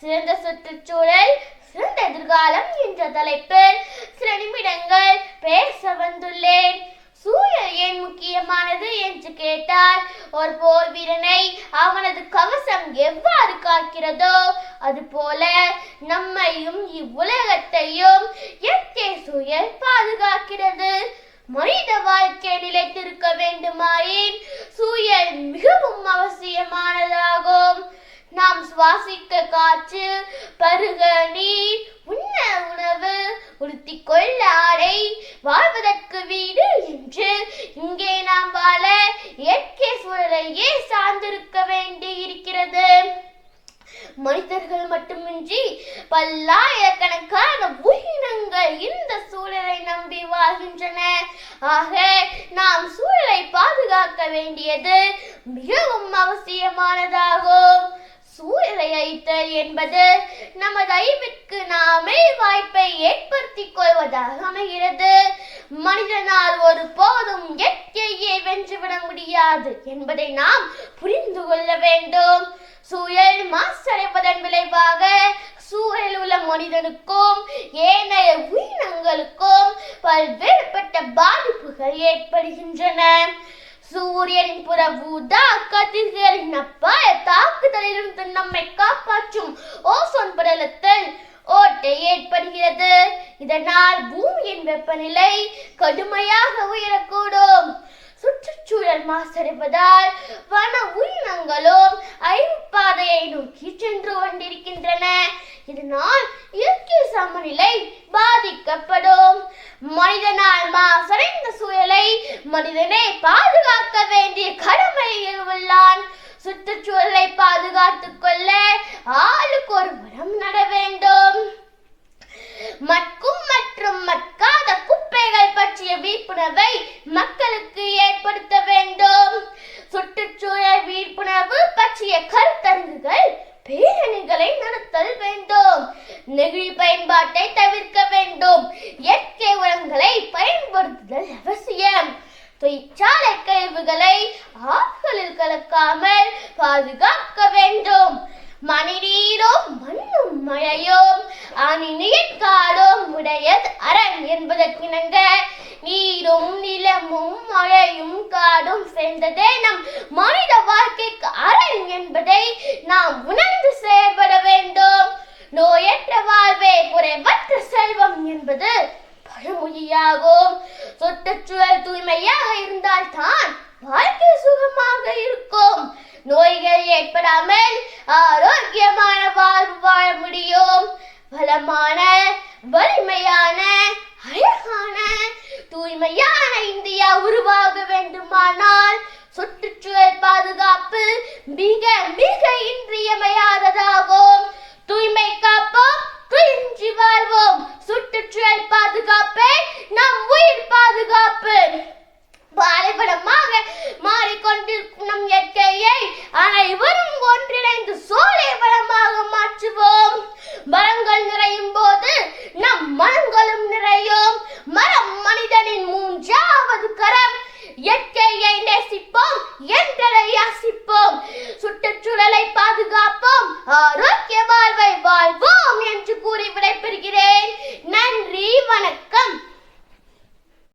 சிறந்த சுற்றுச்சூழல் சிறந்த எதிர்காலம் என்ற தலைப்பில் சில நிமிடங்கள் பேச வந்துள்ளேன். சூழல் ஏன் முக்கியமானது என்று கேட்டால் ஒரு போர் வீரனை அவனது கவசம் எவ்வாறு காக்கிறதோ அதுபோல நம்மையும் இவ்வுலகத்தையும் இயற்கை சூழல் பாதுகாக்கிறது. மனித வாழ்க்கை நிலைத்திருக்க வேண்டுமாயின் சூழல் மிகவும் அவசியம். சுவாசிக்க காற்று பருக நீர் உண்ண உணவு உடுத்திக் கொள்ள ஆடை வாழ்வதற்கு வீடு என்று இங்கே நாம் வாழ இயற்கை சூழலையே சார்ந்திருக்க வேண்டி இருக்கிறது மனிதர்கள் மட்டுமின்றி பல்லாயிரக்கணக்கான உயிரினங்கள் இந்த சூழலை நம்பி வாழ்கின்றன. ஆக நாம் சூழலை பாதுகாக்க வேண்டியது மிகவும் அவசியமானதாகும். என்பது நமது அறிவிற்கு நாமே வாய்ப்பை ஏற்படுத்திக் கொள்வதாக அமைகிறது. மனிதனால் ஒரு போதும் இயற்கையை வென்றுவிட முடியாது என்பதை நாம் புரிந்து கொள்ள வேண்டும். சூழல் மாசடைவதன் விளைவாக சூழலில் உள்ள மனிதனுக்கும் ஏனைய உயிரினங்களுக்கும் பல்வேறுபட்ட பாதிப்புகள் ஏற்படுகின்றன. சூரியனின் புற ஊதா கதிர்களின் அப்பாய தாக்குதலிலிருந்து நம்மை காப்பாற்றும் இதனால் பூமியின் வெப்பநிலை கடுமையாக உயரக்கூடும். சுற்றுச்சூழல் மாசடைவதால் வன உயிரினங்களும் அழிவுப்பாதையை நோக்கி சென்று கொண்டிருக்கின்றன. இதனால் இயற்கை சமநிலை பாதிக்கப்படும். மனிதனால் மாசடைந்த சூழலை மனிதனை பாதுகாக்க வேண்டிய கடமையில் உள்ளான் சுற்றுச்சூழலை பாதுகாத்துக் கொள்ள ஆளுக்கு ஒரு மரம் நட வேண்டும் பயன்பாட்டை தவிர்க்க வேண்டும். இயற்கை உரங்களை பயன்படுத்துதல் அவசியம். தொழிற்சாலை கழிவுகளை ஆட்களில் கலக்காமல் பாதுகாக்க வேண்டும். மணிநீரோ மண்ணும் மழையும் அணிநீர் காடும் உடையது அரண் என்பதற்கிணங்க. நீரும் நிலமும் மழையும் காடும் சேர்ந்ததே நம் மனித வாழ்க்கைக்கு அரண் என்பதை நாம் உணர்ந்து செயல்பட வேண்டும் நோயற்ற வாழ்வே குறைவற்ற செல்வம் என்பது பழமொழியாகும் சுற்றுச்சூழல் தூய்மையாக இருந்தால்தான் வாழ்க்கை சுகமாக இருக்கும். நோய்கள் ஏற்படாமல் ஆரோக்கியமான வாழ்வு வாழ முடியும். வளமான வலிமையான அழகான தூய்மையான இந்தியா உருவாக வேண்டுமானால் சுற்றுச்சூழல் பாதுகாப்பு மிக மிக இன்றியமைய நேசிப்போம் எந்தரை யாசிப்போம் சுற்றுச்சூழலை பாதுகாப்போம்